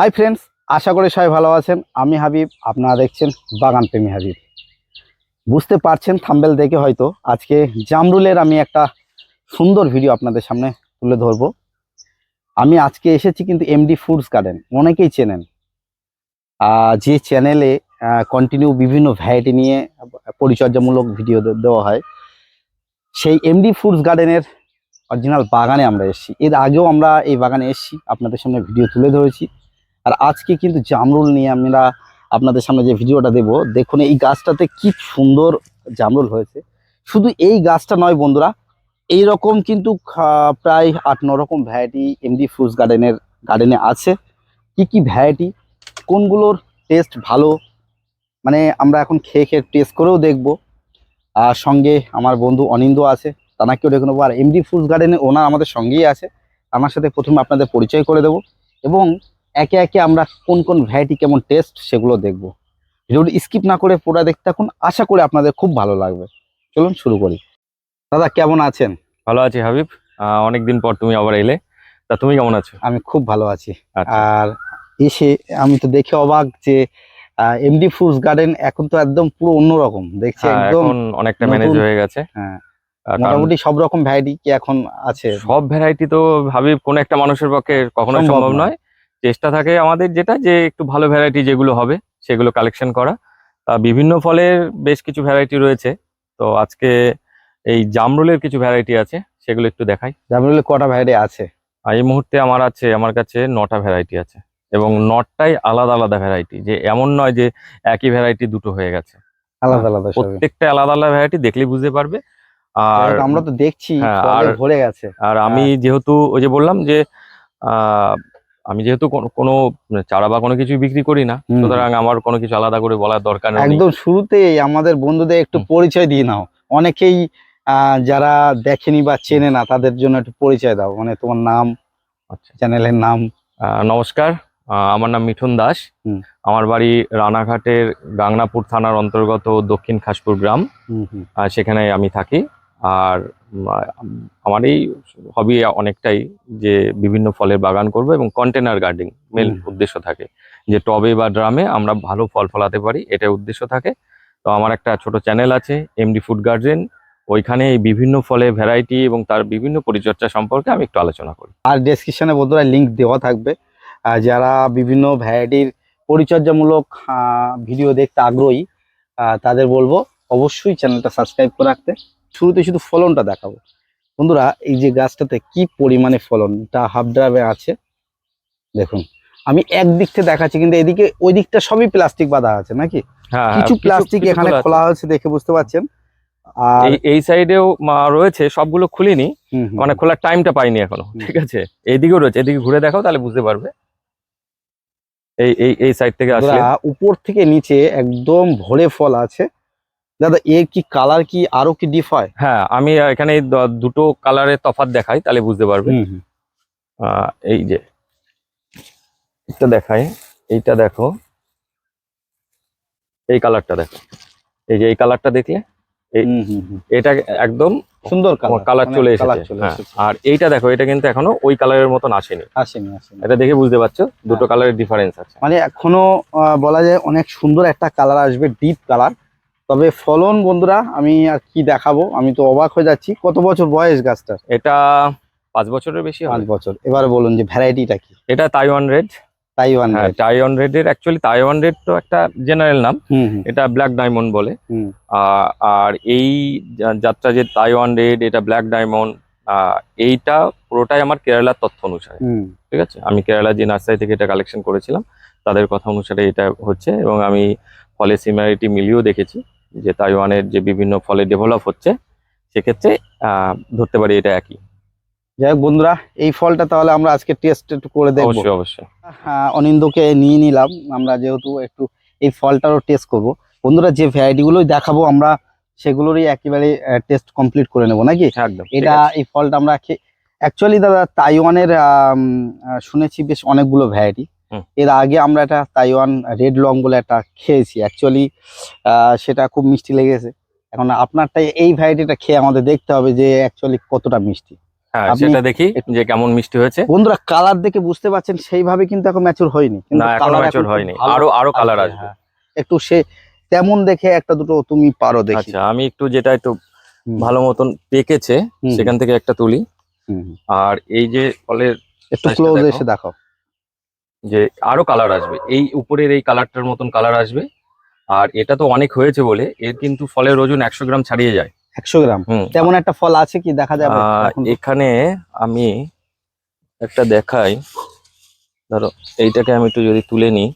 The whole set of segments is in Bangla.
হাই ফ্রেন্ডস আশা করি সবাই ভালো আছেন। আমি হাবিব, আপনারা দেখছেন বাগান প্রেমী হাবিব। বুঝতে পারছেন, থাম্বেল দেখে হয়তো আজকে জামরুলের আমি একটা সুন্দর ভিডিও আপনাদের সামনে তুলে ধরবো। আমি আজকে এসেছি কিন্তু এমডি ফুডস গার্ডেন অনেকেই চেনেন। যে চ্যানেলে কন্টিনিউ বিভিন্ন ভ্যারাইটি নিয়ে পরিচর্যামূলক ভিডিও দেওয়া হয়। সেই এমডি ফুডস গার্ডেনের অরিজিনাল বাগানে আমরা এসেছি। এর আগেও আমরা এই বাগানে এসেছি। আপনাদের সামনে ভিডিও তুলে ধরেছি। আর আজকে কিন্তু জামরুল নিয়ে আমরা আপনাদের সামনে যে ভিডিওটা দেব, দেখুন এই গাছটাতে কি সুন্দর জামরুল হয়েছে। শুধু এই গাছটা নয় বন্ধুরা এই রকম কিন্তু প্রায় আট, ন রকম ভ্যারাইটি এমডি ফ্রুটস গার্ডেনের গার্ডেনে আছে। কি কি ভ্যারাইটি কোনগুলোর টেস্ট ভালো মানে আমরা এখন খেয়ে খেয়ে টেস্ট করেও দেখব। আর সঙ্গে আমার বন্ধু অনিন্দ আছে, তানাকেও দেখে নেব। আর এমডি ফ্রুটস গার্ডেনের ওনার আমাদের সঙ্গেই আছে আমার সাথে প্রথমে আপনাদের পরিচয় করে দেবো। এবং একে একে আমরা কোন কোন ভ্যারাইটি কেমন টেস্ট সেগুলো দেখব। ভিডিওটি স্কিপ না করে পুরো দেখতে থাকুন। আশা করি আপনাদের খুব ভালো লাগবে। চলুন শুরু করি। দাদা কেমন আছেন? ভালো আছি হাবিব। অনেক দিন পর তুমি আবার এলে। তা তুমি কেমন আছো? আমি খুব ভালো আছি। আচ্ছা। আর এসে আমি তো দেখে অবাক যে এমডি ফ্রুটস গার্ডেন এখন তো একদম পুরো অন্যরকম। দেখছি হ্যাঁ, একদম অনেকটা ম্যানেজ হয়ে গেছে। হ্যাঁ, মোটামুটি সব রকম ভ্যারাইটি কি এখন আছে? সব ভ্যারাইটি তো হাবিব কোন একটা মানুষের পক্ষে কখনো সম্ভব নয়। চেষ্টা থাকে আমাদের যেটা যে একটু ভালো ভ্যারাইটি যেগুলো হবে সেগুলো কালেকশন করা। তা বিভিন্ন ফলের বেশ কিছু ভ্যারাইটি রয়েছে। তো আজকে এই জামরুলের কিছু ভ্যারাইটি আছে সেগুলো একটু দেখাই। জামরুলের কটা ভ্যারাইটি আছে? আর এই মুহূর্তে আমার আছে আমার কাছে নটা ভ্যারাইটি আছে। এবং নটাই আলাদা আলাদা ভ্যারাইটি যে এমন নয় যে একই ভ্যারাইটি দুটো হয়ে গেছে। আলাদা আলাদা প্রত্যেকটা আলাদা আলাদা ভ্যারাইটি দেখলেই বুঝতে পারবে। আর আমরা তো দেখছি হ্যাঁ, আর- ভরে গেছে। আর আমি যেহেতু ওই যে বললাম যে আহ, আমি যেহেতু কোনো- কোনো চারা বা কোনো কিছু বিক্রি করি না সুতরাং আমার কোনো কিছু আলাদা করে বলার দরকার নেই। একদম শুরুতেই আমাদের বন্ধুদের একটু পরিচয় দিয়ে নাও। অনেকেই আহ, যারা দেখেনি বা চেনে না তাদের জন্য একটু পরিচয় দাও। মানে তোমার নাম আচ্ছা। চ্যানেলের নাম। নমস্কার। আমার নাম মিঠুন দাস। আমার বাড়ি রানাঘাটের গাংনাপুর থানার অন্তর্গত দক্ষিণ খাসপুর গ্রাম। সেখানে আমি থাকি। আর আমার এই হবি অনেকটাই যে বিভিন্ন ফলের বাগান করব এবং কন্টেনার গার্ডেন মেন উদ্দেশ্য থাকে। যে টবে বা ড্রামে আমরা ভালো ফল ফলাতে পারি এটাই উদ্দেশ্য থাকে। তো আমার একটা ছোট চ্যানেল আছে এমডি ফুড গার্ডেন ওইখানে এই বিভিন্ন ফলের ভ্যারাইটি এবং তার বিভিন্ন পরিচর্যা সম্পর্কে আমি একটু আলোচনা করি। আর ডেসক্রিপশনে বন্ধুরা লিঙ্ক দেওয়া থাকবে। যারা বিভিন্ন ভ্যারাইটির পরিচর্যামূলক ভিডিও দেখতে আগ্রহী তাদের বলব অবশ্যই চ্যানেলটা সাবস্ক্রাইব করে রাখতে। শুরুতে শুধু ফলনটা দেখাবো। বন্ধুরা এই যে গাছটাতে কি পরিমাণে ফলন এটা হাফ ড্রামে আছে। দেখুন আমি একদিক থেকে দেখাচ্ছি কিন্তু এদিকে ওই দিকটা সবই প্লাস্টিক বাঁধা আছে নাকি? হ্যাঁ কিছু প্লাস্টিক এখানে খোলা হয়েছে দেখে বুঝতে পারছেন। আর এই সাইডেও রয়েছে সবগুলো খুলিনি। মানে খোলার টাইমটা পাইনি এখনও ঠিক আছে? এইদিকেও রয়েছে এদিকে ঘুরে দেখাও তাহলে বুঝতে পারবে। এই এই এই সাইড থেকে আসলে। উপর থেকে নিচে একদম ভরে ফল আছে। দাদা এর কি কালার কি আরও কি ডিপ হয় হ্যাঁ আমি এখানে দুটো কালারের তফাৎ দেখাই তাহলে বুঝতে পারবে এই যে এটা দেখাই এইটা দেখো। এই কালারটা দেখো। এই যে এই কালারটা দেখলে। এটা একদম সুন্দর কালার কালার চলে কালার এসেছে। হ্যাঁ, আর এইটা দেখো এটা কিন্তু এখনও ওই কালারের মতন আসেনি। আসেনি এটা দেখে বুঝতে পারছ দুটো হ্যাঁ। কালারের ডিফারেন্স আছে। মানে এখনও আহ, বলা যায় অনেক সুন্দর একটা কালার আসবে ডিপ কালার তবে ফলন বন্ধুরা আমি আর কি দেখাবো? আমি তো অবাক হয়ে যাচ্ছি। কত বছর বয়স গাছটার? এটা পাঁচ বছরের বেশি পাঁচ বছর। এবার বলুন যে ভ্যারাইটিটা কি? এটা তাইওয়ান রেড তাইওয়ান হ্যাঁ red। তাইওয়ান রেড এর অ্যাকচুয়ালি তাইওয়ান রেড তো একটা জেনারেল নাম। এটা ব্ল্যাক ডায়মন্ড বলে। আর এই যাত্রা যে তাইওয়ান রেড এটা ব্ল্যাক ডায়মন্ড এইটা পুরোটাই আমার কেরালার তথ্য অনুসারে। ঠিক আছে? আমি কেরালা যে নার্সারি থেকে এটা কালেকশন করেছিলাম তাদের কথা অনুসারে এটা হচ্ছে এবং আমি ফলে সিমিলারিটি মিলিয়েও দেখেছি। যে তাইওয়ানের যে বিভিন্ন ফলে ডেভেলপ হচ্ছে সেক্ষেত্রে ধরতে পারি এটা একই। যাই হোক বন্ধুরা এই ফলটা তাহলে আমরা আজকে টেস্ট একটু করে দেখব। অবশ্যই অবশ্যই। অনিন্দকে নিয়ে নিলাম। আমরা যেহেতু একটু এই ফলটারও টেস্ট করব। বন্ধুরা যে ভ্যারাইটিগুলোই দেখাবো আমরা সেগুলোরই একেবারে টেস্ট কমপ্লিট করে নেব নাকি? একদম এটা এই ফলটা আমরা অ্যাকচুয়ালি দাদা তাইওয়ানের শুনেছি বেশ অনেকগুলো ভ্যারাইটি। এর আগে আমরা একটা তাইওয়ান রেড লং বলে একটা খেয়েছি। অ্যাকচুয়ালি সেটা খুব মিষ্টি লেগেছে। এখন আপনারটা এই ভ্যারাইটিটা খেয়ে আমাদের দেখতে হবে যে অ্যাকচুয়ালি কতটা মিষ্টি। হ্যাঁ সেটা দেখি যে কেমন মিষ্টি হয়েছে। বন্ধুরা কালার দেখে বুঝতে পারছেন সেইভাবে কিন্তু এখন ম্যাচুর হয়নি। কিন্তু না এখন ম্যাচুর হয়নি। আরও আরও কালার আসবে হ্যাঁ। একটু সে তেমন দেখে একটা দুটো তুমি পারো দেখি। আচ্ছা আমি একটু যেটা একটু ভালো মতন পেকেছে সেখান থেকে একটা তুলি। আর এই যে ফলের একটু ক্লোজ দেখো। এসে দেখাও। যে আরও কালার আসবে। এই উপরের এই কালারটার মতন কালার আসবে। আর এটা তো অনেক হয়েছে বলে এর কিন্তু ফলের ওজন একশো গ্রাম ছাড়িয়ে যায়। একশো গ্রাম? তেমন একটা ফল আছে কি দেখা যাবে? এখানে আমি একটা দেখাই। ধরো এইটাকে আমি একটু যদি তুলে নিই।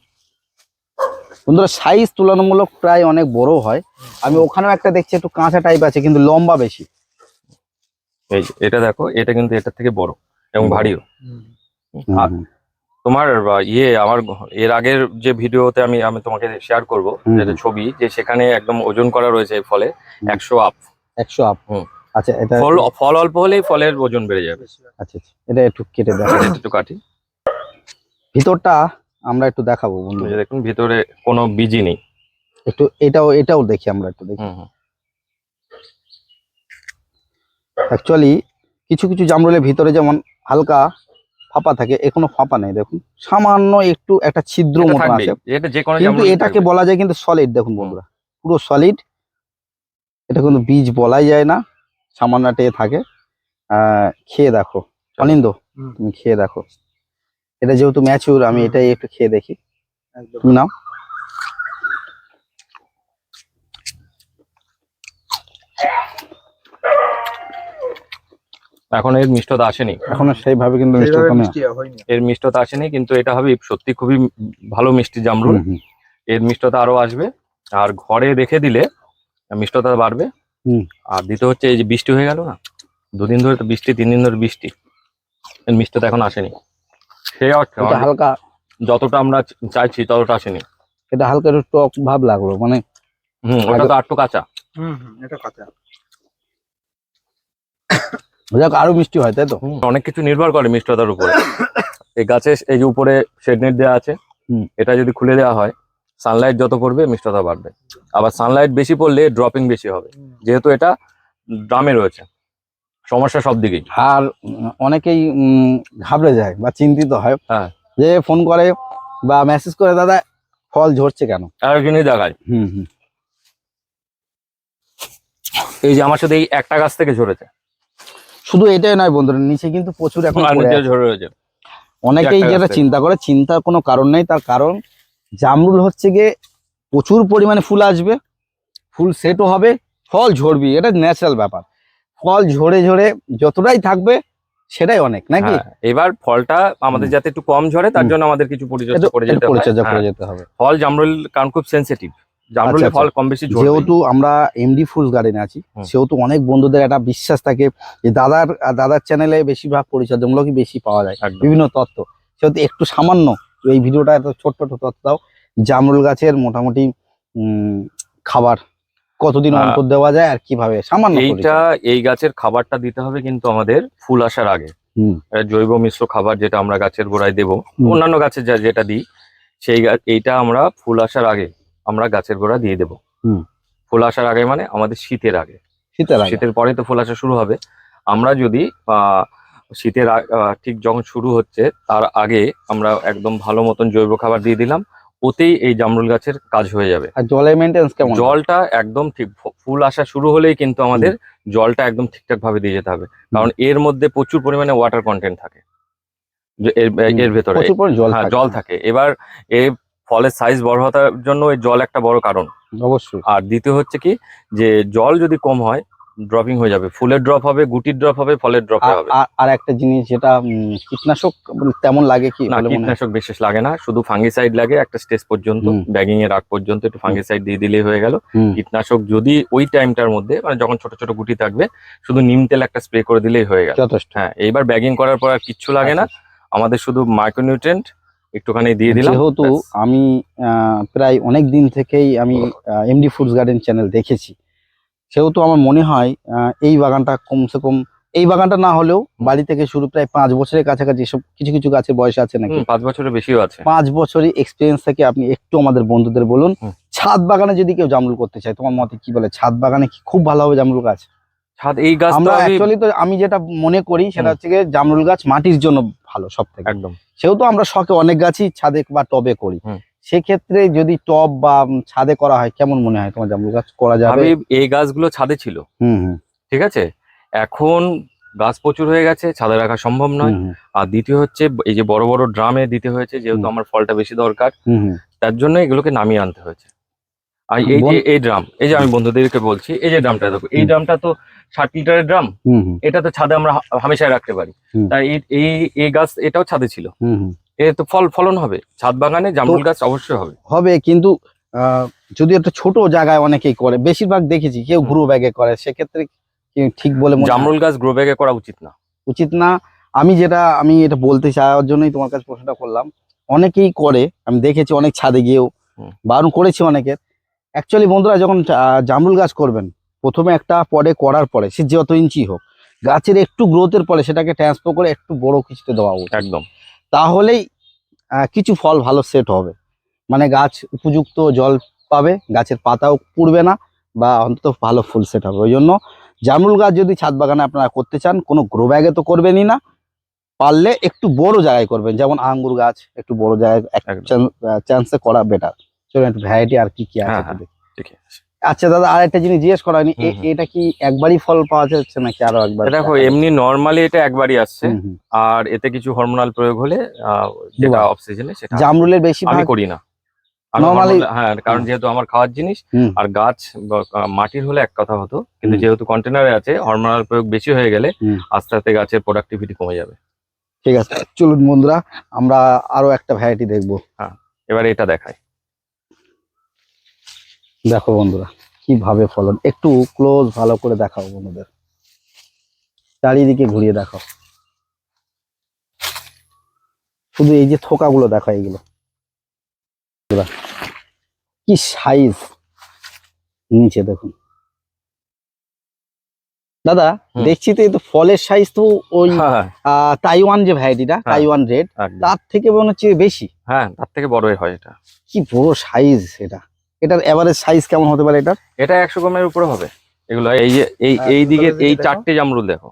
বন্ধুরা সাইজ তুলনামূলক প্রায় অনেক বড় হয়। আমি ওখানেও একটা দেখছি একটু কাঁচা টাইপ আছে কিন্তু লম্বা বেশি। এই এটা দেখো এটা কিন্তু এটার থেকে বড় এবং। ভারীও। তোমার ইয়ে আমার এর আগের যে ভিডিওতে আমি আমি তোমাকে শেয়ার করব ছবি যে সেখানে একদম ওজন করা রয়েছে ফলে একশো আপ একশো আপ হুম। আচ্ছা এটা ফল ফল অল্প হলেই ফলের ওজন বেড়ে যাবে। আচ্ছা আচ্ছা এটা একটু কেটে দেখো একটু কাটি। ভিতরটা আমরা একটু দেখাবো বন্ধু। দেখুন ভিতরে কোনো বীজই নেই। একটু এটাও এটাও দেখি আমরা একটু দেখি। অ্যাকচুয়ালি কিছু কিছু জামরুলের ভিতরে যেমন হালকা ফাঁপা থাকে এ কোনো ফাঁপা নেই দেখুন। সামান্য একটু একটা ছিদ্র মতো আছে। কিন্তু এটাকে বলা যায় কিন্তু সলিড দেখুন বন্ধুরা পুরো সলিড এটা কিন্তু বীজ বলাই যায় না সামান্য এ থাকে। আহ, খেয়ে দেখো অনিন্দ তুমি খেয়ে দেখো। এটা যেহেতু ম্যাচিউর আমি এটাই একটু খেয়ে দেখি। তুমি নাও। এখন এর মিষ্টতা আসেনি। এখনও সেইভাবে কিন্তু মিষ্টি সেইভাবে মিষ্টি এর মিষ্টতা আসেনি কিন্তু এটা হবে সত্যি খুবই ভালো মিষ্টি জামরুল। এর মিষ্টতা আরও আসবে। আর ঘরে রেখে দিলে মিষ্টতা বাড়বে। আর দ্বিতীয় হচ্ছে এই যে বৃষ্টি হয়ে গেল না দুদিন ধরে তো বৃষ্টি তিন দিন ধরে বৃষ্টি। এর মিষ্টতা এখন আসেনি। সে অর্থে হালকা যতটা আমরা চাইছি ততটা আসেনি। এটা হালকা একটু টক ভাব লাগল মানে হুম ওটা তো আটটু কাঁচা। হুম হুম এটা কথা যাক আরও মিষ্টি হয় তাই তো? অনেক কিছু নির্ভর করে মিষ্টতার উপরে। এই গাছে এই যে উপরে শেড নেট দেওয়া আছে। এটা যদি খুলে দেওয়া হয় সানলাইট যত পড়বে মিষ্টতা বাড়বে। আবার সানলাইট বেশি পড়লে ড্রপিং বেশি হবে। যেহেতু এটা ড্রামে রয়েছে সমস্যা সব দিকেই। আর অনেকেই ঘাবড়ে যায় বা চিন্তিত হয় হ্যাঁ। যে ফোন করে বা মেসেজ করে দাদা ফল ঝরছে কেন? আর জিনিস দেখায় হুম হুম। এই যে আমার সাথে এই একটা গাছ থেকে ঝরেছে। শুধু এটাই নয় বন্ধুরা নিচে কিন্তু প্রচুর এখন। ঝরে রয়েছে। অনেকেই যেটা চিন্তা করে চিন্তার কোনো কারণ নেই তার কারণ জামরুল হচ্ছে গিয়ে প্রচুর পরিমাণে ফুল আসবে ফুল সেটও হবে ফল ঝরবি এটা ন্যাচারাল ব্যাপার। ফল ঝরে ঝরে যতটাই থাকবে সেটাই অনেক নাকি? হ্যাঁ, এবার ফলটা আমাদের যাতে একটু কম ঝরে তার জন্য আমাদের কিছু করে পরিচর্যা করে হ্যাঁ, যেতে হবে। ফল জামরুল কারণ খুব সেন্সিটিভ আচ্ছা, বেশি যেহেতু আমরা এমডি ফুলস গার্ডেনে আছি সেহেতু অনেক বন্ধুদের একটা বিশ্বাস থাকে যে দাদার দাদার চ্যানেলে বেশিরভাগ পরিচর্যামূলকই বেশি পাওয়া যায় বিভিন্ন তথ্য সেহেতু একটু সামান্য এই ভিডিওটা এত ছোট্ট ছোট তথ্য দাও। জামরুল গাছের মোটামুটি খাবার কতদিন। অন্তর দেওয়া যায় আর কীভাবে? সামান্য এইটা এই গাছের খাবারটা দিতে হবে কিন্তু আমাদের ফুল আসার আগে। জৈব মিশ্র খাবার যেটা আমরা গাছের গোড়ায় দেব। অন্যান্য গাছের যা যেটা দিই সেই এইটা আমরা ফুল আসার আগে আমরা গাছের গোড়া দিয়ে দেব। হুম। ফুল আসার আগে মানে আমাদের শীতের আগে। শীতের শীতের পরে তো ফুল আসা শুরু হবে। আমরা যদি শীতের ঠিক যখন শুরু হচ্ছে তার আগে আমরা একদম ভালো মতন জৈব খাবার দিয়ে দিলাম ওতেই এই জামরুল গাছের কাজ হয়ে যাবে। আর জলের মেনটেন্স কেমন? জলটা একদম ঠিক ফুল আসা শুরু হলেই কিন্তু আমাদের জলটা একদম ঠিকঠাক ভাবে দিয়ে যেতে হবে। কারণ এর মধ্যে প্রচুর পরিমাণে ওয়াটার কন্টেন্ট থাকে। যে এর ভেতরে। জল হ্যাঁ থাকে। জল থাকে। এবার এই ফলের সাইজ বড় হওয়ার জন্য ওই জল একটা বড় কারণ। অবশ্যই। আর দ্বিতীয় হচ্ছে কি যে জল যদি কম হয় ড্রপিং হয়ে যাবে। ফুলের ড্রপ হবে গুটির ড্রপ হবে ফলের ড্রপ হবে আর- আর একটা জিনিস যেটা কীটনাশক তেমন লাগে কি না? কীটনাশক বিশেষ লাগে না শুধু ফাঙ্গিসাইড লাগে একটা স্টেজ পর্যন্ত। ব্যাগিং এর আগ পর্যন্ত একটু ফাঙ্গিসাইড দিয়ে দিলেই হয়ে গেল। কীটনাশক যদি ওই টাইমটার মধ্যে মানে যখন ছোট ছোট গুটি থাকবে শুধু নিম তেল একটা স্প্রে করে দিলেই হয়ে গেল। যথেষ্ট। হ্যাঁ এইবার ব্যাগিং করার পর আর কিচ্ছু লাগে না। আমাদের শুধু মাইক্রোনিউট্রেন্ট একটুখানি দিয়ে দিলাম। যেহেতু। আমি প্রায় অনেক দিন থেকেই আমি এমডি ফুডস গার্ডেন চ্যানেল দেখেছি। সেহেতু আমার মনে হয় এই বাগানটা কমসে কম এই বাগানটা না হলেও বাড়ি থেকে শুরু প্রায় পাঁচ বছরের কাছাকাছি সব কিছু কিছু গাছের বয়স আছে নাকি? পাঁচ বছরের বেশিও আছে। পাঁচ বছরই এক্সপিরিয়েন্স থেকে আপনি একটু আমাদের বন্ধুদের বলুন ছাদ বাগানে যদি কেউ জামরুল করতে চায় তোমার মতে কি বলে? ছাদ বাগানে কি খুব ভালো হবে জামরুল গাছ? ছাদ এই গাছ আমরা আমি- অ্যাকচুয়ালি তো আমি যেটা মনে করি সেটা হচ্ছে গিয়ে জামরুল গাছ মাটির জন্য ভালো সব থেকে একদম। সেহেতু আমরা শখে অনেক গাছই ছাদে বা টবে করি। সেক্ষেত্রে যদি টব বা ছাদে করা হয় কেমন মনে হয় তোমার জামরুল গাছ করা যাবে? এই গাছগুলো ছাদে ছিল। হুম হুম। ঠিক আছে? এখন গাছ প্রচুর হয়ে গেছে ছাদে রাখা সম্ভব নয়। আর দ্বিতীয় হচ্ছে এই যে বড় বড় ড্রামে দিতে হয়েছে যেহেতু আমার ফলটা বেশি দরকার। তার জন্য এগুলোকে নামিয়ে আনতে হয়েছে। আর এই যে এই ড্রাম এই যে আমি বন্ধুদেরকে বলছি এই যে ড্রামটা দেখো এই ড্রামটা তো ষাট লিটারের ড্রাম এটা তো ছাদে আমরা হামেশাই রাখতে পারি। তাই এই এই গাছ এটাও ছাদে ছিল। এ তো ফল ফলন হবে। ছাদ বাগানে জামরুল গাছ অবশ্যই হবে। হবে কিন্তু যদি একটা ছোট জায়গায় অনেকেই করে বেশিরভাগ দেখেছি কেউ। গ্রো ব্যাগে করে সেক্ষেত্রে ঠিক বলে জামরুল গাছ গ্রো ব্যাগে করা উচিত না। উচিত না। আমি যেটা আমি এটা বলতে চাওয়ার জন্যই তোমার কাছে প্রশ্নটা করলাম। অনেকেই করে আমি দেখেছি অনেক ছাদে গিয়েও। বারণ করেছি অনেকের। অ্যাকচুয়ালি বন্ধুরা যখন জামরুল গাছ করবেন প্রথমে একটা পরে করার পরে সে যত ইঞ্চি হোক গাছের একটু গ্রোথের পরে সেটাকে ট্রান্সফার করে একটু বড় কিছুতে দেওয়া উচিত। একদম। তাহলেই কিছু ফল ভালো সেট হবে। মানে গাছ উপযুক্ত জল পাবে গাছের পাতাও পুড়বে না বা অন্তত ভালো ফুল সেট হবে। ওই জন্য জামরুল গাছ যদি ছাদ বাগানে আপনারা করতে চান কোনো গ্রো ব্যাগে তো করবেনই না। পারলে একটু বড় জায়গায় করবেন যেমন আঙ্গুর গাছ একটু বড় জায়গায়। চান্সে করা বেটার চলুন একটু ভ্যারাইটি আর কি কি আছে হ্যাঁ, দেখি। ঠিক আছে। আচ্ছা দাদা আর একটা জিনিস জিজ্ঞেস করা হয়নি। এটা কি একবারই ফল পাওয়া যাচ্ছে নাকি আরও একবার? দেখো এমনি নর্মালি এটা একবারই আসছে। আর এতে কিছু হরমোনাল প্রয়োগ হলে যেটা অফ সিজনে সেটা জামরুলের বেশি আমি করি না। হ্যাঁ কারণ যেহেতু আমার খাওয়ার জিনিস আর গাছ মাটির হলে এক কথা হতো কিন্তু। যেহেতু কন্টেনারে আছে হরমোনাল প্রয়োগ বেশি হয়ে গেলে আস্তে আস্তে গাছের প্রোডাক্টিভিটি কমে যাবে। ঠিক আছে চলুন বন্ধুরা আমরা আরও একটা ভ্যারাইটি দেখব। এবার এটা দেখাই। দেখো বন্ধুরা কীভাবে ফলন? একটু ক্লোজ ভালো করে দেখাও বন্ধুদের। চারিদিকে ঘুরিয়ে দেখাও। শুধু এই যে থোকাগুলো দেখো এইগুলো। কি সাইজ নিচে দেখুন। দাদা দেখছি তো এই তো ফলের সাইজ তো ওই হ্যাঁ আহ, তাইওয়ান যে ভ্যারাইটিটা হ্যাঁ। Taiwan red. তার থেকে মনে হচ্ছে বেশি। হ্যাঁ তার থেকে বড়ই হয় এটা। কি বড় সাইজ এটা এটার এভারেজ সাইজ কেমন হতে পারে এটার? এটা একশো গ্রামের উপরে হবে। এগুলো এই যে এই হ্যাঁ, এই দিকে এই। চারটে জামরুল দেখো।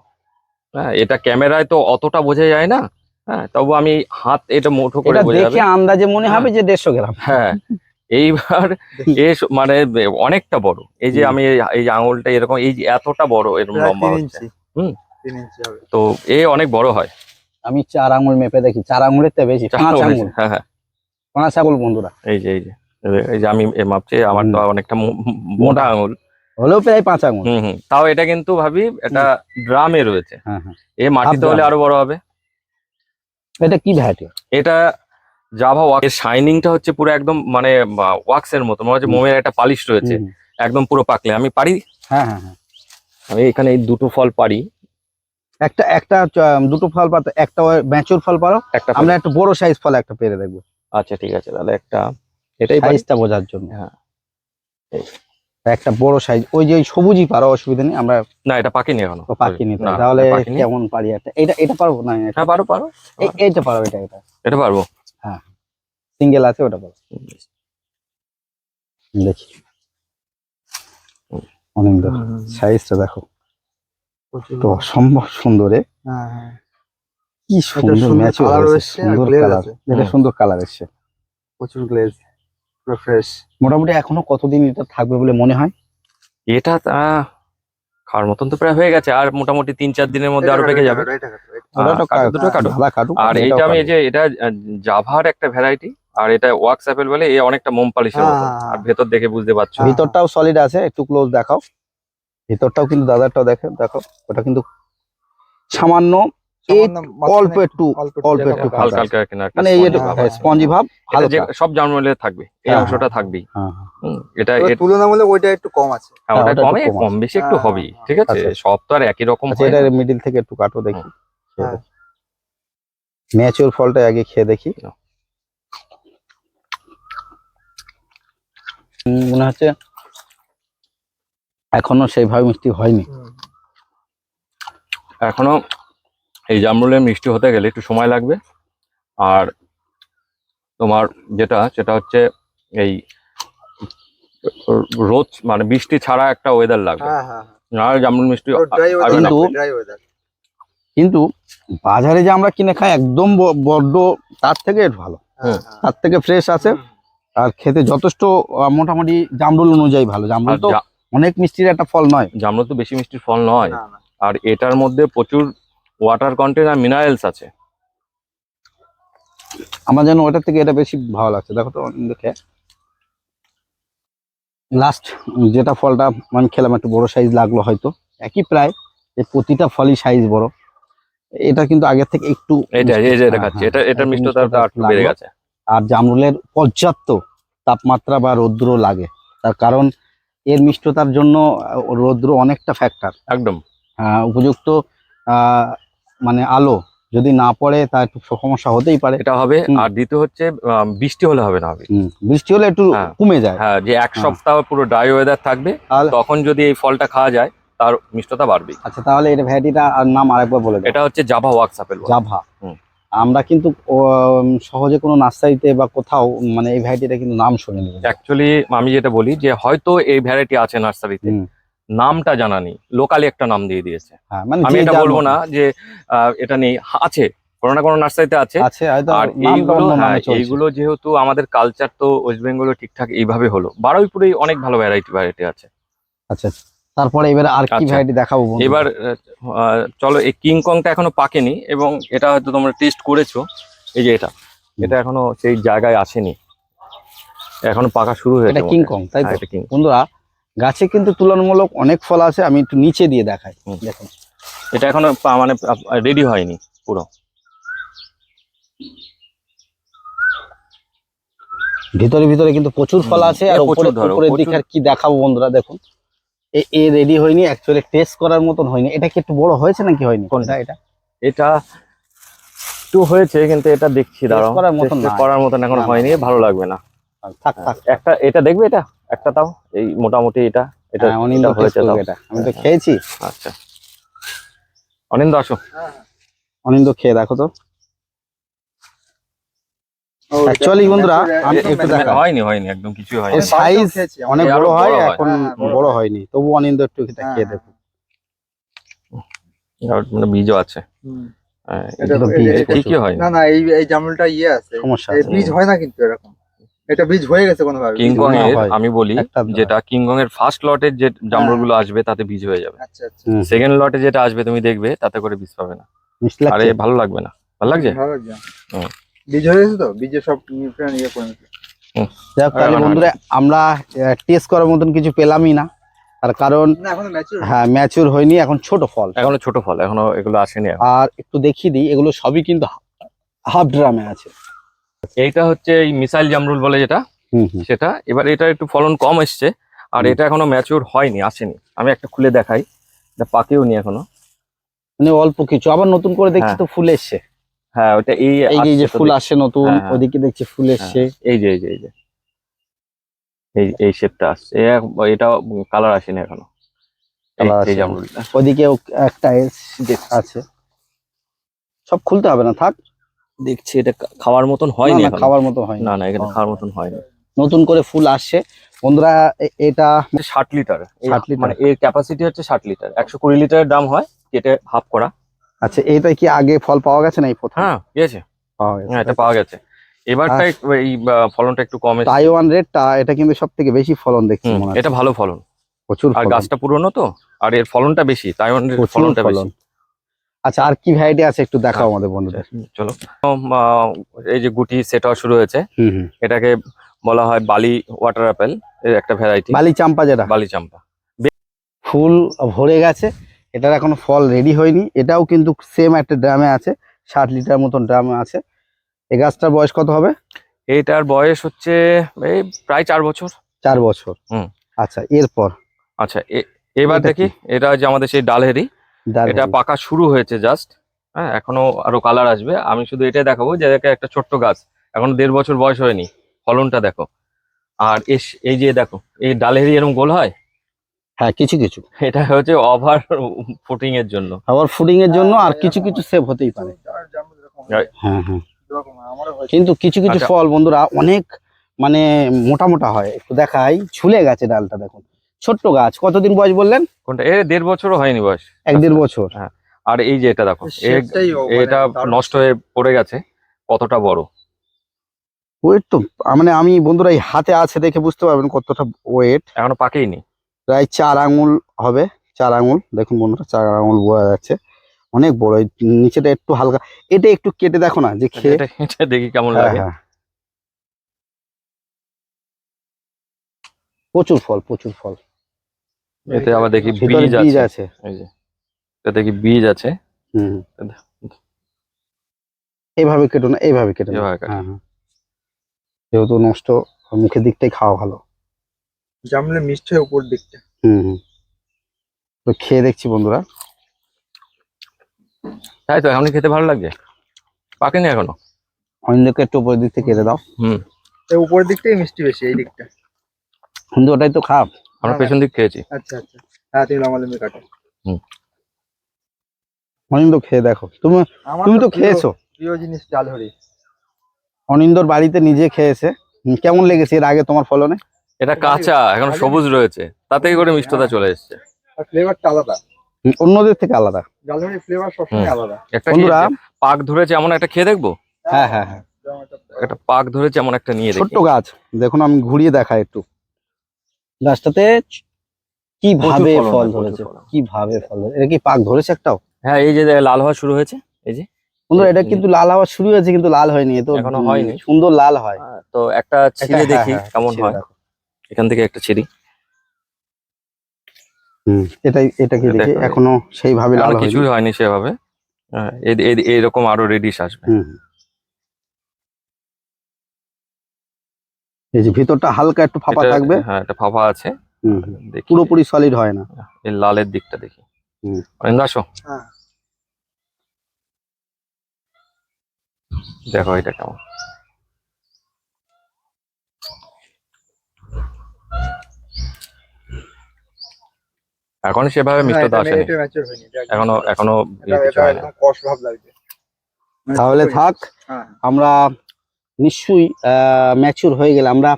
হ্যাঁ এটা ক্যামেরায় তো অতটা বোঝা যায় না। হ্যাঁ তবু আমি হাত এটা মুঠো করে দেখে আন্দাজে মনে হবে যে দেড়শো গ্রাম। হ্যাঁ এইবার এ মানে অনেকটা বড়। এই যে আমি এই- আঙুলটা এরকম এই যে এতটা বড় এরকম লম্বা হচ্ছে। হুম। তিন ইঞ্চি হবে। তো এ অনেক বড় হয়। আমি চার আঙুল মেপে দেখি। চার আঙুলের তো বেশি চার পাঁচ আঙুল। আঙুল। হ্যাঁ হ্যাঁ। পাঁচ আঙুল বন্ধুরা। এই যে এই যে। এই- যে আমি মাপছি আমার তো অনেকটা মোটা আঙুল। হলেও প্রায় পাঁচ আঙুল। হুম হুম। তাও এটা কিন্তু ভাবি এটা ড্রামে রয়েছে। হ্যাঁ হ্যাঁ। এ মাটিতে হলে আরও বড় হবে। এটা কি ভ্যারাইটি? এটা জাভা ওয়াক্স এর শাইনিংটা হচ্ছে পুরো একদম মানে ওয়াক্স এর মতো। মনে হচ্ছে মোমের একটা পালিশ রয়েছে। একদম পুরো পাকলে। আমি পারি? হ্যাঁ হ্যাঁ হ্যাঁ। আমি এখানে এই দুটো ফল পারি। একটা একটা দুটো ফল পাতা একটা ম্যাচুর ফল পারো। একটা আমরা একটা বড় সাইজ ফল একটা পেরে দেখব। আচ্ছা ঠিক আছে। তাহলে একটা এটাই সাইজটা বোঝার জন্য। হ্যাঁ। একটা বড় সাইজ ওই যে সবুজই পারো অসুবিধা নেই আমরা না এটা পাকিনি এখনও। তো পাকি নিতে না, তাহলে কেমন পারি একটা? এটা এটা পারব? না এটা- হ্যাঁ পারো পারো। এ- এইটা পারো এটা এটা। এটা পারব। সিঙ্গেল আছে ওটা পারো। দেখি। অনেক দেখো সাইজটা দেখো। তো অসম্ভব সুন্দর এ। হ্যাঁ হ্যাঁ। কি সুন্দর আর সুন্দর কালার আছে। এটা সুন্দর কালার এসছে। প্রচুর গ্লেজ পুরো ফ্রেশ মোটামুটি এখনও কতদিন এটা থাকবে বলে মনে হয়? এটা আহ, খাওয়ার মতন তো প্রায় হয়ে গেছে আর মোটামুটি তিন চার দিনের মধ্যে আরও পেকে যাবে। তো আর এইটা আমি এই যে এটা জাভার একটা ভ্যারাইটি আর এটা ওয়াক্স অ্যাপেল বলে এ অনেকটা মোম পালিশের মতো হ্যাঁ, আর ভেতর দেখে বুঝতে পারছ। হ্যাঁ। ভিতরটাও সলিড আছে একটু ক্লোজ দেখাও। ভিতরটাও কিন্তু দাদারটাও দেখে দেখো ওটা কিন্তু সামান্য অল্প একটু অল্প একটু হালকা হালকা হালকা কিনা একটা মানে এই হ্যাঁ, আছে। স্পঞ্জি ভাব এটা যে হালকা। সব জার্মালে থাকবে এই হ্যাঁ, অংশটা হ্যাঁ, থাকবেই। এটা তুলনামূলক ওইটা একটু কম আছে। ওটা ওটা কমে কম কম। বেশি একটু হবেই ঠিক আছে? আচ্ছা। সব তো আর একই রকম আচ্ছা এটা মিডিল থেকে একটু কাটো দেখি। ম্যাচিওর ফলটা আগে খেয়ে দেখি। হুম, মনে হচ্ছে এখনও সেইভাবে মিষ্টি হয়নি। এখনও এই জামরুলের মিষ্টি হতে গেলে একটু সময় লাগবে। আর তোমার যেটা সেটা হচ্ছে এই রোদ মানে বৃষ্টি ছাড়া একটা ওয়েদার লাগবে। হ্যাঁ হ্যাঁ হ্যাঁ। না জামরুল মিষ্টি। কিন্তু- কিন্তু বাজারে যে আমরা কিনে খাই একদম ব- বড্ড তার থেকে ভালো। তার থেকে ফ্রেশ আছে। আর খেতে যথেষ্ট আহ, মোটামুটি জামরুল অনুযায়ী ভালো। জামরুল তো অনেক মিষ্টির একটা ফল নয়। জামরুল তো বেশি মিষ্টির ফল নয়। আর এটার মধ্যে প্রচুর ওয়াটার কন্টেন্ট আর মিনারেলস আছে। আমার যেন ওটার থেকে এটা বেশি ভালো লাগছে। দেখো তো দেখে। লাস্ট যেটা ফলটা আমি খেলাম একটু বড় সাইজ লাগল হয়তো। একই প্রায় এই প্রতিটা ফলই সাইজ বড়। এটা কিন্তু আগের থেকে একটু এটা এই যে হ্যাঁ, দেখাচ্ছি হ্যাঁ, এটা এটার একটু বেড়ে গেছে। আর জামরুলের পর্যাপ্ত তাপমাত্রা বা রৌদ্র লাগে। তার কারণ এর মিষ্টতার জন্য রৌদ্র অনেকটা ফ্যাক্টর একদম। উপযুক্ত আহ, মানে আলো যদি না পড়ে তা একটু সমস্যা হতেই পারে এটা হবে। আর দ্বিতীয় হচ্ছে বৃষ্টি হলে হবে না হবে বৃষ্টি হলে একটু হ্যাঁ। কমে যায় হ্যাঁ যে এক হ্যাঁ। সপ্তাহ পুরো ড্রাই ওয়েদার থাকবে তখন যদি এই ফলটা খাওয়া যায় তার মিষ্টতা বাড়বে আচ্ছা তাহলে এটা ভ্যারাইটিটা আর নাম আরেকবার বলে এটা হচ্ছে জাভা ওয়াক্স আপেল জাভা। আমরা কিন্তু সহজে কোনো নার্সারিতে বা কোথাও মানে এই ভ্যারাইটিটা কিন্তু নাম শুনিনি অ্যাকচুয়ালি আমি যেটা বলি যে হয়তো এই ভ্যারাইটি আছে নার্সারিতে। নামটা জানা নেই। লোকালি একটা নাম দিয়ে দিয়েছে। হ্যাঁ মানে আমি এটা বলব না যে এটা নেই। আছে কোনো না কোনো নার্সারিতে আছে। আর এইগুলো হ্যাঁ। এইগুলো যেহেতু আমাদের কালচার তো ওয়েস্ট বেঙ্গলে ঠিকঠাক এইভাবে হলো। বারুইপুরে অনেক ভালো ভ্যারাইটি ভ্যারাইটি আছে। আচ্ছা তারপরে এবারে আর কি আচ্ছা। ভ্যারাইটি দেখাবো এবার চলো এই কিং কংটা এখনও পাকেনি এবং এটা হয়তো তোমরা টেস্ট করেছ। এই যে এটা। এটা এখনও সেই জায়গায় আসেনি। এখনও পাকা শুরু হয়েছে এটা কিং কং তাই তো? হ্যাঁ, বন্ধুরা গাছে কিন্তু তুলনামূলক অনেক ফল আছে আমি একটু নিচে দিয়ে দেখাই। দেখুন। এটা এখনও মানে রেডি হয়নি পুরো। ভিতরে ভিতরে কিন্তু প্রচুর ফল আছে আর উপরে উপরের দিকে আর কি দেখাবো বন্ধুরা দেখুন। এ- রেডি হয়নি অ্যাকচুয়ালি টেস্ট করার মতন হয়নি। এটা কি একটু বড় হয়েছে নাকি হয়নি? কোনটা? এটা এটা? একটু হয়েছে কিন্তু এটা দেখছি দাঁড়াও। করার মতন করার মতন এখন। হয়নি ভালো লাগবে না। থাক থাক। একটা এটা দেখবে এটা? একটা তাও এই মোটামুটি এটা এটা হ্যাঁ, অনিন্দ হয়েছে করবে এটা? আমি তো খেয়েছি। আচ্ছা। অনিন্দ আসো। হ্যাঁ অনিন্দ খেয়ে দেখো তো। Actually বন্ধুরা, আমি একটু এ- দেখাই। হয়নি হয়নি একদম কিছুই হয়নি। সাইজ অনেক বড় হয় এখন হ্যাঁ, বড় হয়নি। তবু অনিন্দ একটু এটা খেয়ে দেখো। মানে বীজও আছে। হ্যাঁ, এটা তো বীজ এই- ঠিকই হয় না না এই এই জামরুলটা ইয়ে আছে। সমস্যা এই বীজ হয় না কিন্তু এরকম। এটা বীজ হয়ে গেছে কোনো ভাবে কিংকং এর আমি বলি যেটা কিংকং এর ফার্স্ট লটের যে জামরুলগুলো আসবে তাতে বীজ হয়ে যাবে। আচ্ছা আচ্ছা সেকেন্ড লটে যেটা আসবে তুমি দেখবে তাতে করে বীজ পাবে না। আরে ভালো লাগবে না। ভালো লাগছে? ভালো লাগছে বীজ হয়ে গেছে তো? বীজে সব নিউট্রিয়েন্ট ইয়ে করে তাহলে বন্ধুরা আমরা টেস্ট করার মতন কিছু পেলামই না। তার কারণ না এখনও হ্যাঁ ম্যাচিউর হয়নি এখন ছোট ফল। এখনও ছোট ফল এখনও এগুলো আসেনি আর একটু দেখিয়ে দিই এগুলো সবই কিন্তু হাফ ড্রামে আছে। এইটা হচ্ছে এই মিসাইল জামরুল বলে যেটা সেটা। এবার এটা একটু ফলন কম এসছে আর এটা এখনও ম্যাচিওর হয়নি আসেনি। আমি একটা খুলে দেখাই এটা পাকেও নি এখনও। মানে অল্প কিছু আবার নতুন করে দেখছি হ্যাঁ। তো ফুল এসছে। হ্যাঁ ওটা এই এই যে- ফুল আসে নতুন হ্যাঁ, হ্যাঁ। ওদিকে দেখছি ফুল এসছে। এই যে এই যে এই যে। এই এই শেপটা আসছে। এটা কালার আসেনি এখনও। ওদিকেও একটা আছে। সব খুলতে হবে না থাক। দেখছি এটা খাওয়ার মতন হয়নি না, খাওয়ার মতো হয়নি। না না এখানে খাওয়ার মতন হয়নি। নতুন করে ফুল আসছে। বন্ধুরা এটা ষাট লিটার। 60 লিটার। মানে এর ক্যাপাসিটি হচ্ছে ষাট লিটার। একশো কুড়ি লিটারের দাম হয় কেটে হাফ করা। আচ্ছা এটা কি আগে ফল পাওয়া গেছে না এই প্রথম? হ্যাঁ গেছে পাওয়া গেছে। হ্যাঁ এটা পাওয়া গেছে। এবারটা এই ফলনটা একটু কম। তাইওয়ান রেডটা এটা কিন্তু সব থেকে বেশি ফলন দেখছি এটা ভালো ফলন। প্রচুর আর গাছটা পুরনো তো আর এর ফলনটা বেশি তাই প্রচুর ফলনটা বেশি। আচ্ছা আর কি ভ্যারাইটি আছে একটু দেখাও। আমাদের বন্ধুদের? চলো। এই যে গুটি সেটাও শুরু হয়েছে এটাকে বলা হয় বালি ওয়াটার অ্যাপেল এর একটা ভ্যারাইটি বালি চাম্পা যেটা? বালি চাম্পা। ফুল ভরে গেছে এটার এখনও ফল রেডি হয়নি এটাও কিন্তু সেম একটা ড্রামে আছে ষাট লিটার মতন ড্রামে আছে। এই গাছটার বয়স কত হবে? এটার বয়স হচ্ছে এই প্রায় চার বছর। চার বছর। হুম। আচ্ছা এরপর? আচ্ছা এ- এবার দেখি এটা যে আমাদের সেই ডালহেরি। এটা পাকা শুরু হয়েছে জাস্ট হ্যাঁ এখনও আরও কালার আসবে। আমি শুধু এটাই দেখাবো যে দেখে একটা ছোট্ট গাছ এখনও দেড় বছর বয়স হয়নি ফলনটা দেখো। আর এস এই যে দেখো এই ডালহেরি এরকম গোল হয়? হ্যাঁ কিছু কিছু। এটা হচ্ছে ওভার ফুটিং এর জন্য। আবার ফুডিং এর জন্য আর কিছু কিছু সেভ হতেই পারে. হ্যাঁ হ্যাঁ হয়েছে। কিন্তু কিছু কিছু আচ্ছা। ফল বন্ধুরা অনেক মানে মোটা মোটা হয় একটু দেখাই। ঝুলে গেছে ডালটা দেখুন। ছোট্ট গাছ। কতদিন বয়স বললেন? কোনটা? এ দেড় বছরও হয়নি বয়স। এক দেড় বছর। হ্যাঁ। আর এই যে এটা দেখো মানে এটা নষ্ট হয়ে পড়ে গেছে কতটা বড়? ওয়েট তো মানে আমি বন্ধুরা এই হাতে আছে দেখে বুঝতে পারবেন কতটা ওয়েট এখনও পাকেইনি প্রায় চার আঙুল হবে চার আঙুল। দেখুন বন্ধুরা চার আঙুল বোঝা যাচ্ছে। অনেক বড় এই নিচেটা একটু হালকা। এটা একটু কেটে দেখো না যে খেয়ে। দেখি কেমন হ্যাঁ, লাগে। হ্যাঁ। প্রচুর ফল প্রচুর ফল। এতে আবার দেখি বীজ আছে। এই যে এটা দেখি বীজ আছে। হুম এইভাবে কেটো না এইভাবে কেটে নাও। হ্যাঁ হ্যাঁ। যেহেতু নষ্ট মুখের দিকটাই খাওয়া ভালো। জামলে মিষ্টি উপর দিকটা। হুম হুম। তো খেয়ে দেখছি বন্ধুরা। তাই তো এখনই খেতে ভালো লাগছে? পাকেনি এখনও? অনিন্দকে একটু উপরের দিক থেকে কেটে দাও। হুম। এই উপরের দিকটাই মিষ্টি বেশি এই দিকটা। কিন্তু ওটাই তো খারাপ। আমরা পেছন দিক খেয়েছি। আচ্ছা আচ্ছা। হ্যাঁ তুমি লম্বা লম্বি কাটো। অনিন্দ খেয়ে দেখো। তুমি তুমি তো খেয়েছো? প্রিয় জিনিস জালহরি। অনিন্দর বাড়িতে নিজে খেয়েছে। হুম, কেমন লেগেছে এর আগে তোমার ফলনে? এটা কাঁচা এখন সবুজ রয়েছে। তাতেই করে মিষ্টতা চলে এসছে? আর ফ্লেভারটা আলাদা। অন্যদের থেকে আলাদা। জালহরি ফ্লেভার সবসময় হুম। আলাদা। একটা বন্ধুরা পাক ধরেছে এমন একটা খেয়ে দেখব? হ্যাঁ হ্যাঁ হ্যাঁ। একটা- পাক ধরেছে এমন একটা নিয়ে দেখি। ছোট্ট গাছ। দেখুন আমি ঘুরিয়ে দেখাই একটু। গাছটাতে কি ভাবে ফল ধরেছে। কি ভাবে ফল এটা কি পাক ধরেছে একটাও? হ্যাঁ এই যে লাল হওয়া শুরু হয়েছে এই যে। এটা কিন্তু লাল হওয়া শুরু হয়েছে কিন্তু লাল হয়নি তো এখনও হয়নি। সুন্দর লাল হয়। তো একটা ছিঁড়ে দেখি হ্যাঁ, হ্যাঁ, কেমন হয়। এখান থেকে একটা ছিঁড়ি। হুম এটাই এটা কি দেখি। এখনও সেইভাবে লাল কিছুই হয়নি সেভাবে। হ্যাঁ, এইরকম আরও রেডিশ আসবে। হুম। এই যে ভিতরটা হালকা একটু ফাঁপা থাকবে। হ্যাঁ এটা ফাঁপা আছে। হুম হুম। দেখি। পুরোপুরি সলিড হয় না। এই লালের দিকটা দেখি। হুম। আসো। হ্যাঁ। দেখো এটা কেমন। এখন সেভাবে মিষ্টতা আসেনি। এখনও এখনও মানে তাহলে থাক হ্যাঁ। আমরা নিশ্চয়ই ম্যাচুর হয়ে গেলে। আমরা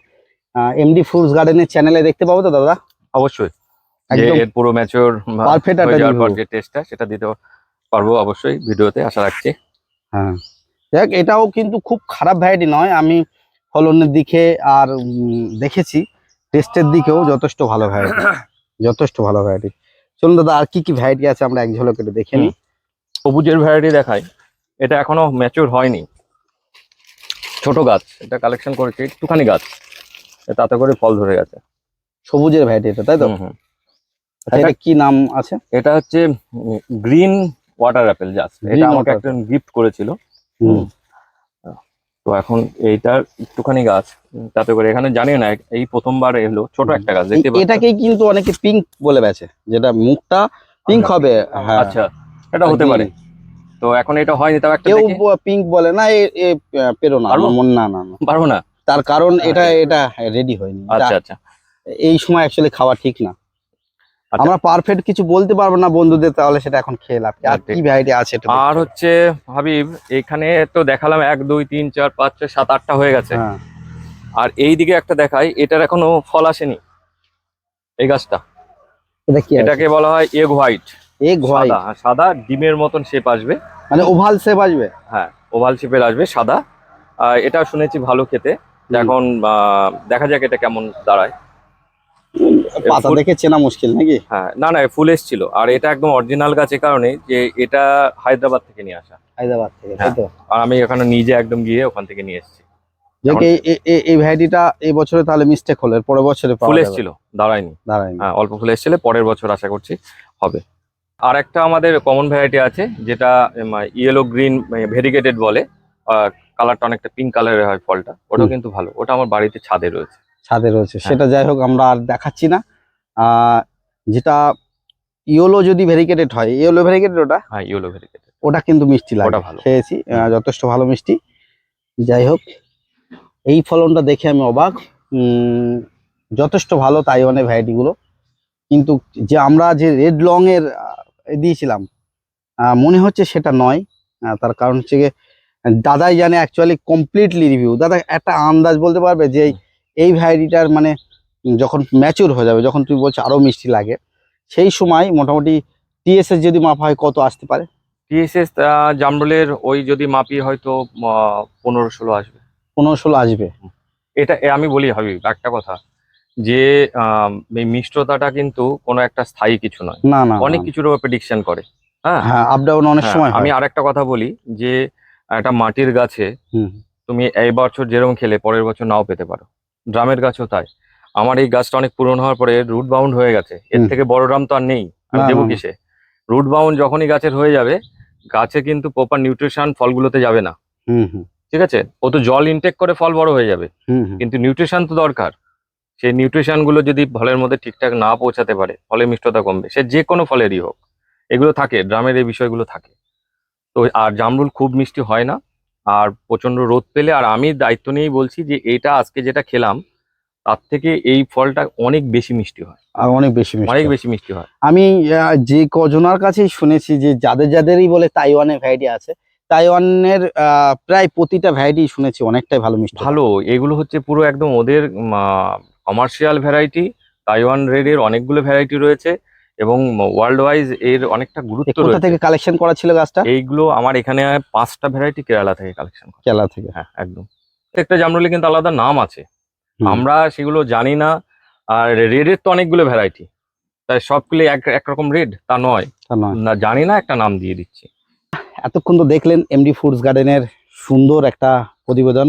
এমডি ফুডস গার্ডেনের চ্যানেলে দেখতে পাবো তো দাদা? অবশ্যই। একদম পুরো ম্যাচিওর Perfect একটা। যে টেস্টটা সেটা দিতে পারব অবশ্যই ভিডিওতে আশা রাখছি। হ্যাঁ। দেখ এটাও কিন্তু খুব খারাপ ভ্যারাইটি নয়। আমি ফলনের দিকে আর দেখেছি। টেস্টের দিকেও যথেষ্ট ভালো ভ্যারাইটি যথেষ্ট ভালো ভ্যারাইটি চলুন দাদা আর কি কি ভ্যারাইটি আছে আমরা এক ঝলকে একটু দেখে নিই। সবুজের ভ্যারাইটি দেখাই। এটা এখনও ম্যাচিওর হয়নি। ছোট গাছ এটা কালেকশন করেছি একটুখানি গাছ। তাতে করে ফল ধরে গেছে। সবুজের ভ্যারাইটি এটা তাই তো। আচ্ছা, এটা কি নাম আছে? এটা হচ্ছে green water apple just Green এটা আমাকে একজন গিফট করেছিল। তো এখন এইটার একটুখানি গাছ তাতে করে এখানে জানি না এই প্রথমবার এলো ছোট একটা গাছ দেখতে? এটাকেই কিন্তু অনেকে পিঙ্ক বলে বেছে যেটা মুখটা পিঙ্ক হবে হ্যাঁ। আচ্ছা এটা হতে পারে। তো এখন এটা হয়নি তাও একটা কেউ পিঙ্ক বলে না এ পেরো না মন- না না পারব না? তার কারণ এটা এটা রেডি হয়নি। আচ্ছা আচ্ছা। এই সময় অ্যাকচুয়ালি খাওয়া ঠিক না। আচ্ছা। আমরা পারফেক্ট কিছু বলতে পারব না বন্ধুদের তাহলে সেটা এখন খেয়ে লাভ আর। কি ভ্যারাইটি আছে আর হচ্ছে হাবিব এখানে তো দেখালাম এক দুই তিন চার পাঁচ ছয় সাত আটটা হয়ে গেছে। হ্যাঁ। আর এই দিকে একটা দেখাই এটার এখনও ফল আসেনি। এই গাছটা। এটা কি এটাকে বলা হয় এগ হোয়াইট এগ হোয়াইট। সাদা হ্যাঁ, সাদা ডিমের মতন শেপ আসবে। মানে ওভাল শেপ আসবে? হ্যাঁ ওভাল শেপের আসবে সাদা। এটা শুনেছি ভালো খেতে। এখন দেখা যাক এটা কেমন দাঁড়ায়। পাতা দেখে চেনা মুশকিল নাকি? হ্যাঁ না না ফুল এসছিল। আর এটা একদম অরিজিনাল গাছ এ কারণে যে এটা হায়দ্রাবাদ থেকে নিয়ে আসা। হায়দ্রাবাদ থেকে তাই হ্যাঁ। তো? আর আমি এখানে নিজে একদম গিয়ে ওখান থেকে নিয়ে এসেছি। এই- ভ্যারাইটিটা এই বছরে তাহলে মিস্টেক হলো পরের বছরে ফুল। এসছিল দাঁড়ায়নি। দাঁড়ায়নি। হ্যাঁ অল্প ফুল এসেছিল পরের বছর আশা করছি হবে। আর একটা আমাদের কমন ভ্যারাইটি আছে যেটা ইয়েলো গ্রিন ভেরিগেটেড বলে। কালারটা অনেকটা পিঙ্ক কালারের হয় ফলটা। ওটাও কিন্তু ভালো। ওটা আমার বাড়িতে ছাদে রয়েছে। ছাদে রয়েছে। হ্যাঁ। সেটা যাই হোক আমরা আর দেখাচ্ছি না। যেটা ইয়োলো যদি ভেরিকেটেড হয় ইয়োলো ভেরিকেটেড ওটা? হ্যাঁ ইয়েলো ভেরিগেটেড ওটা কিন্তু মিষ্টি লাগে। ওটা ভালো। খেয়েছি যথেষ্ট ভালো মিষ্টি। যাই হোক এই ফলনটা দেখে আমি অবাক। উম, যথেষ্ট ভালো তাইওয়ানের ভ্যারাইটিগুলো কিন্তু যে আমরা যে রেড লং এর আহ, এ দিয়েছিলাম। মনে হচ্ছে সেটা নয়। তার কারণ হচ্ছে গিয়ে দাদাই জানে অ্যাকচুয়ালি কমপ্লিটলি রিভিউ দাদা একটা আন্দাজ বলতে পারবে যে এই- ভ্যারাইটিটার মানে যখন ম্যাচিউর হয়ে যাবে যখন তুমি বলছো আরও মিষ্টি লাগে সেই সময় মোটামুটি টিএসএস যদি মাপা হয় কত আসতে পারে? টিএসএস জামরুলের ওই যদি মাপি হয়তো পনেরো ষোলো আসবে। পনেরো ষোলো আসবে। এটা আমি বলি হাবি একটা কথা। যে এই মিষ্টতাটা কিন্তু কোনো একটা স্থায়ী কিছু নয়। না না অনেক। কিছুর উপর প্রেডিকশন করে। হ্যাঁ? হ্যাঁ আপ ডাউন অনেক হ্যাঁ, সময় আমি আরেকটা কথা বলি যে একটা মাটির গাছে তুমি এই বছর যেরকম খেলে পরের বছর নাও পেতে পারো। ড্রামের গাছও তাই। আমার এই গাছটা অনেক পুরনো হওয়ার পরে রুট বাউন্ড হয়ে গেছে। এর থেকে বড় ড্রাম তো আর নেই। আমি দেবো। কিসে? রুট বাউন্ড যখনই গাছের হয়ে যাবে গাছে কিন্তু প্রপার নিউট্রিশন ফলগুলোতে যাবে না। ঠিক আছে? ও তো জল ইনটেক করে ফল বড় হয়ে যাবে। কিন্তু নিউট্রিশন তো দরকার। সেই নিউট্রিশনগুলো যদি ফলের মধ্যে ঠিকঠাক না পৌঁছাতে পারে ফলে মিষ্টতা কমবে সে যে কোনো ফলেরই হোক এগুলো থাকে ড্রামের এই বিষয়গুলো থাকে। তো আর জামরুল খুব মিষ্টি হয় না আর প্রচণ্ড রোদ পেলে আর আমি দায়িত্ব নিয়েই বলছি যে এটা আজকে যেটা খেলাম তার থেকে এই ফলটা অনেক বেশি মিষ্টি হয়। আর অনেক বেশি অনেক বেশি মিষ্টি হয়। আমি যে কজনার কাছেই শুনেছি যে যাদের যাদেরই বলে তাইওয়ানের ভ্যারাইটি আছে তাইওয়ানের প্রায় প্রতিটা ভ্যারাইটি শুনেছি অনেকটাই ভালো মিষ্টি ভালো এগুলো হচ্ছে পুরো একদম ওদের কমার্শিয়াল ভ্যারাইটি তাইওয়ান রেডের অনেকগুলো ভ্যারাইটি রয়েছে এবং ওয়ার্ল্ড ওয়াইজ এর অনেকটা গুরুত্ব কোথা থেকে কালেকশন করা ছিল গাছটা? এইগুলো আমার এখানে পাঁচটা ভ্যারাইটি কেরালা থেকে কালেকশন করা। কেলা থেকে। হ্যাঁ একদম। প্রত্যেকটা জামরুলে কিন্তু আলাদা নাম আছে। আমরা সেগুলো জানি না। আর রেডের তো অনেকগুলো ভ্যারাইটি তাই সবগুলো এক একরকম রেড তা নয়। তা নয়। না জানি না একটা নাম দিয়ে দিচ্ছি। এতক্ষণ তো দেখলেন এমডি ফুডস গার্ডেনের সুন্দর একটা প্রতিবেদন।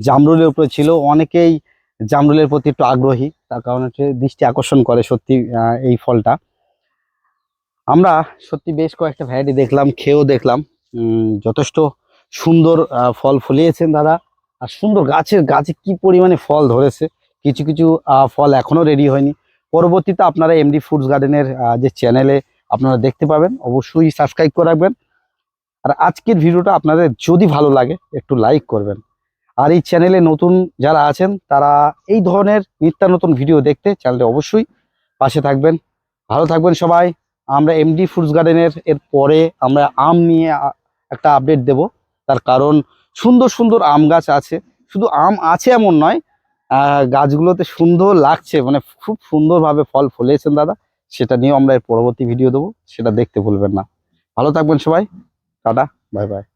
জামরুলের উপরে ছিল অনেকেই জামরুলের প্রতি একটু আগ্রহী, তার কারণ হচ্ছে দৃষ্টি আকর্ষণ করে সত্যি এই ফলটা। আমরা সত্যি বেশ কয়েকটা ভ্যারাইটি দেখলাম, খেয়েও দেখলাম। যথেষ্ট সুন্দর ফল ফলিয়েছেন দাদা। আর সুন্দর গাছের, গাছে কি পরিমাণে ফল ধরেছে, কিছু কিছু ফল এখনও রেডি হয়নি। পরবর্তীতে আপনারা এমডি ফুডস গার্ডেনের যে চ্যানেলে আপনারা দেখতে পাবেন, অবশ্যই সাবস্ক্রাইব করে রাখবেন। আর আজকের ভিডিওটা আপনাদের যদি ভালো লাগে, একটু লাইক করবেন। আর এই চ্যানেলে নতুন যারা আছেন, তারা এই ধরনের নিত্য নতুন ভিডিও দেখতে চ্যানেলে অবশ্যই পাশে থাকবেন। ভালো থাকবেন সবাই। আমরা এমডি ফ্রুটস গার্ডেনের এর পরে আমরা আম নিয়ে একটা আপডেট দেব। তার কারণ সুন্দর সুন্দর আম গাছ আছে। শুধু আম আছে এমন নয় গাছগুলোতে সুন্দর লাগছে। মানে খুব সুন্দরভাবে ফল ফলেছেন দাদা। সেটা নিয়েও আমরা এর পরবর্তী ভিডিও দেবো। সেটা দেখতে ভুলবেন না। ভালো থাকবেন সবাই। টাটা। Bye bye.